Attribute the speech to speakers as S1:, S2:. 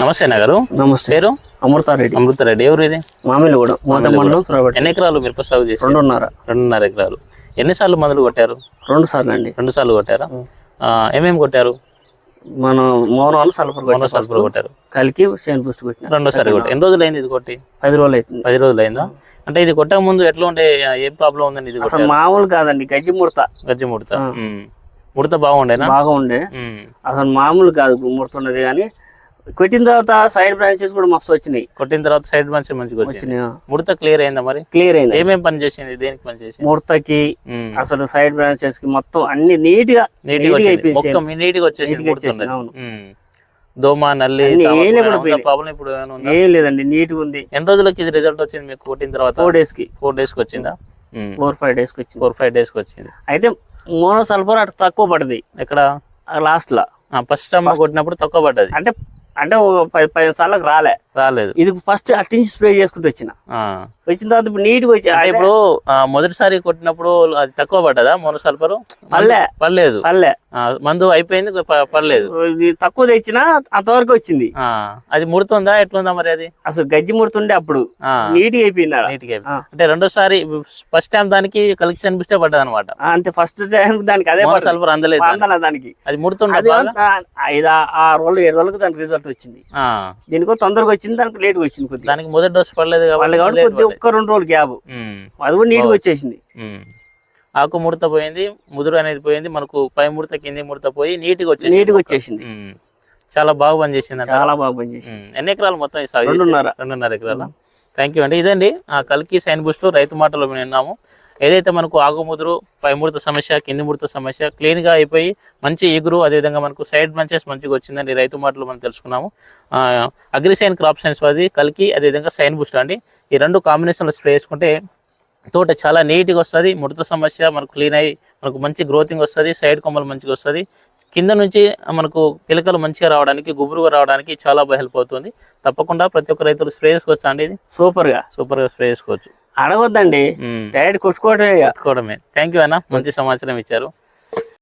S1: నమస్తే నగరు
S2: నమస్తే.
S1: పేరు?
S2: అమృతారెడ్డి.
S1: అమృతారెడ్డి. ఎవరు ఇది?
S2: మామిడి కూడా మండలం సురబట్టి
S1: ఎన్ని ఎకరాలు మిరప సాగు చేసి
S2: రెండున్నర.
S1: రెండున్నర ఎకరాలు. ఎన్నిసార్లు మందులు కొట్టారు?
S2: రెండు సార్లు అండి
S1: రెండు సార్లు కొట్టారా ఏమేమి కొట్టారు?
S2: మనం మౌనాలు సల్ఫర్ కొట్టాం
S1: సల్ఫర్ కొట్టారు.
S2: కలికి షేన్ బూస్ట్ కొట్టిన.
S1: రెండోసారి కొట్టారు ఎన్ని రోజులు అయింది ఇది కొట్టి?
S2: పది రోజులు అవుతుంది
S1: పది రోజులు అయిందా? అంటే ఇది కొట్టక ముందు ఎట్లా ఉండే ఏం ప్రాబ్లం ఉందని ఇది
S2: మామూలు కాదండి గజ్జి ముడత
S1: గజ్జి ముడత. ముడత బాగుండేనా?
S2: బాగా ఉండే
S1: ఉమ్.
S2: అసలు మామూలు కాదు ముడత ఉన్నది కానీ కొట్టిన తర్వాత సైడ్ బ్రాంచెస్ కూడా మస్తు వచ్చినాయి.
S1: కొట్టిన తర్వాత సైడ్ మంచి మంచిగా
S2: వచ్చినాయి.
S1: ముడత క్లియర్ అయిందా మరి?
S2: క్లియర్ అయింది.
S1: ఏమేం పని చేసింది? దేనికి పని చేసింది?
S2: ముడతకి. అసలు సైడ్ బ్రాంచెస్కి మొత్తం అన్ని
S1: నీట్గా
S2: నీట్గా
S1: వచ్చింది.
S2: అయిపోయింది
S1: వచ్చేసింది
S2: వచ్చేసింది, అవును.
S1: ఉమ్. దోమ నల్లి. ప్రాబ్లం ఇప్పుడు
S2: ఏం లేదండి నీట్గా ఉంది.
S1: ఎన్ని రోజులకి ఇది రిజల్ట్ వచ్చింది మీకు కొట్టిన తర్వాత?
S2: ఫోర్ డేస్కి.
S1: ఫోర్ డేస్కి వచ్చిందా?
S2: ఫోర్ ఫైవ్ డేస్కి వచ్చింది.
S1: ఫోర్ ఫైవ్ డేస్కి వచ్చింది.
S2: అయితే మోనో సల్ఫర్ అటు తక్కువ పడింది.
S1: ఎక్కడ?
S2: లాస్ట్లో.
S1: ఫస్ట్ టైం కొట్టినప్పుడు తక్కువ పడ్డది.
S2: అంటే అంటే పది పదిహేను సార్లకు రాలే.
S1: రాలేదు.
S2: ఇది ఫస్ట్ అట్టించి స్ప్రే చేసుకుంటూ వచ్చిన. వచ్చిన తర్వాత ఇప్పుడు నీట్గా వచ్చి
S1: ఇప్పుడు మొదటిసారి కొట్టినప్పుడు అది తక్కువ పడ్డదా? మొన్న సల్ఫరు?
S2: పల్లె
S1: పడలేదు.
S2: పల్లె
S1: మందు అయిపోయింది ప- పడలేదు.
S2: ఇది తక్కువ తెచ్చినా అంతవరకు వచ్చింది.
S1: అది ముడుతుందా? ఎట్లుందా మరి అది?
S2: అసలు గజ్జి ముడుతుండే అప్పుడు. నీట్గా అయిపోయింది ఆ.
S1: అంటే రెండోసారి ఫస్ట్ టైం దానికి కలెక్షన్ బుస్టే పడ్డది అనమాట
S2: అంతే ఫస్ట్ టైం దానికి అదే.
S1: సల్ఫర్ అందలేదు దానికి.
S2: అందల దానికి.
S1: అది ముడుతుండే
S2: ఐదు ఆ- ఆరు రోజులు ఏడు రోజులకు దానికి రిజల్ట్ వచ్చింది. దీనికో తొందరగా వచ్చింది దానికి లేట్గా వచ్చింది కొద్దిగా
S1: దానికి మొదటి డోస్ పడలేదు కాబట్టి
S2: కాబట్టి కొద్దిగా. ఒక్క రెండు రోజులు గ్యాప్ అది కూడా నీట్గా వచ్చేసింది.
S1: ఆకు ముడత పోయింది ముదురు అనేది పోయింది మనకు పై ముడత కింది ముడత పోయి నీట్గా వచ్చేసింది
S2: నీట్గా వచ్చేసింది.
S1: చాలా బాగా పనిచేసింది
S2: చాలా బాగా పనిచేసింది.
S1: ఎన్ని ఎకరాలు మొత్తం?
S2: రెండున్నర.
S1: రెండున్నర ఎకరాల థ్యాంక్ యూ అండి. ఇదండి ఆ కల్కి సైన్ బూస్ట్ రైతు మాటలో మేము విన్నాము. ఏదైతే మనకు ఆగుముదురు పైముడత పై సమస్య కింది ముడత సమస్య క్లీన్గా అయిపోయి మంచి ఎగురు అదేవిధంగా మనకు సైడ్ మంచెస్ మంచిగా వచ్చిందండి రైతు మాటలు మనం తెలుసుకున్నాము. అగ్రిసైన్ క్రాప్ సైన్స్ అది కలికి అదేవిధంగా సైన్ బూస్ట్ అండి. ఈ రెండు కాంబినేషన్లో స్ప్రే చేసుకుంటే తోట చాలా నీట్గా వస్తుంది ముడత సమస్య మనకు క్లీన్ అయ్యి మనకు మంచి గ్రోతింగ్ వస్తుంది సైడ్ కొమ్మలు మంచిగా వస్తుంది. కింద నుంచి మనకు పిలకలు మంచిగా రావడానికి గుబురుగా రావడానికి చాలా బాగా హెల్ప్ అవుతుంది. తప్పకుండా ప్రతి ఒక్క రైతులు స్ప్రే చేసుకోవచ్చు అండి ఇది?
S2: సూపర్గా.
S1: సూపర్గా స్ప్రే చేసుకోవచ్చు.
S2: అడగొద్దండి. డైరెక్ట్ కొట్టుకోవటమే ఇక.
S1: పెట్టుకోవడమే థ్యాంక్ యూ అన్న. మంచి సమాచారం ఇచ్చారు.